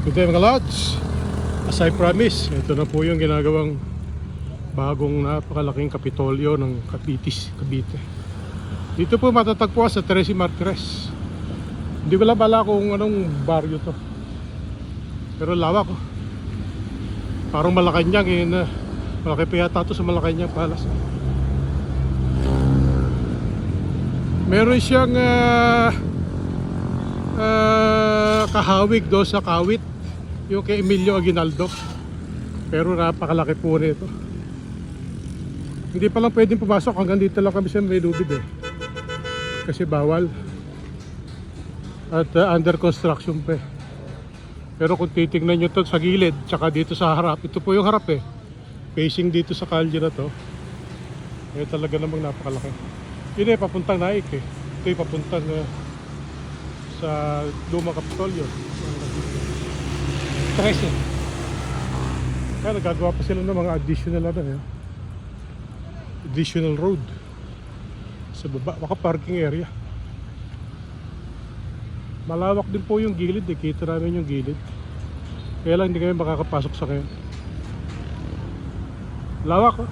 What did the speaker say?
Good day mga lods. As I promise, ito na po yung ginagawang bagong napakalaking kapitolyo ng Capitis, Cavite. Dito po matatagpuan sa Teresi Martires. Hindi ko lang bala kung anong baryo to. Pero lawak oh. Parang Malacanang yun na. Malaki pa yata to sa Malacanang Palace. Meron siyang ah, kahawig doon sa kawit. Yung kay Emilio Aguinaldo. Pero napakalaki po nito hindi pa lang pwedeng pumasok. Hanggang dito lang kami sa may lubid eh. Kasi bawal. At ah, under construction pa eh. pero kung titingnan nyo to sa gilid tsaka dito sa harap ito po yung harap eh. Facing dito sa kalye na to. Eh talaga namang napakalaki. Yun eh papuntang naik eh. Ito yung papuntang ah, sa Lumang Kapitolyo. 13. Kaya nagagawa pa sila ng mga additional ano eh. Additional road. Sa baba, baka parking area. Malawak din po yung gilid eh. Kita namin yung gilid. Kaya lang hindi kami makakapasok sa ngayon. Lawak oh.